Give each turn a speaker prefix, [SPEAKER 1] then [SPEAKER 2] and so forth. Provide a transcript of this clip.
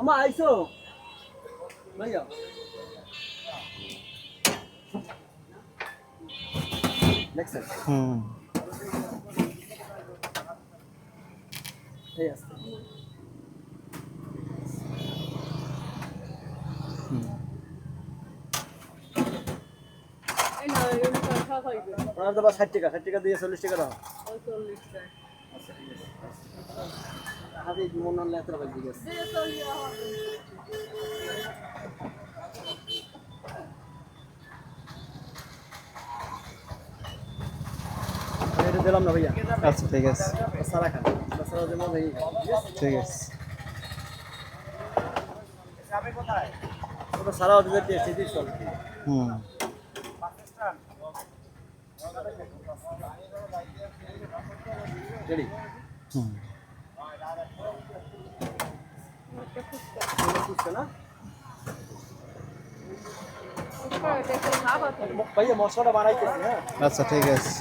[SPEAKER 1] আমা আইসো ভাইয়া দেখছেন
[SPEAKER 2] হুম
[SPEAKER 1] এই
[SPEAKER 3] খাইবে
[SPEAKER 1] ওনার তো বা ষাট টাকা ষাট টাকা দিয়ে চল্লিশ টাকা দাও।
[SPEAKER 3] চল্লিশ টাকা।
[SPEAKER 1] আচ্ছা ঠিক আছে হাতে মন আনলে এত টাকা ঠিক আছে
[SPEAKER 3] দিয়ে চল্লিশ
[SPEAKER 1] আমি এটা দিলাম না ভাইয়া
[SPEAKER 2] আচ্ছা ঠিক আছে
[SPEAKER 1] সারা খান সারা যেমন ভাই
[SPEAKER 2] ঠিক আছে
[SPEAKER 1] ওটা সারাও দিতে
[SPEAKER 3] test
[SPEAKER 1] this hmm ready hmm
[SPEAKER 2] আচ্ছা ঠিক আছে।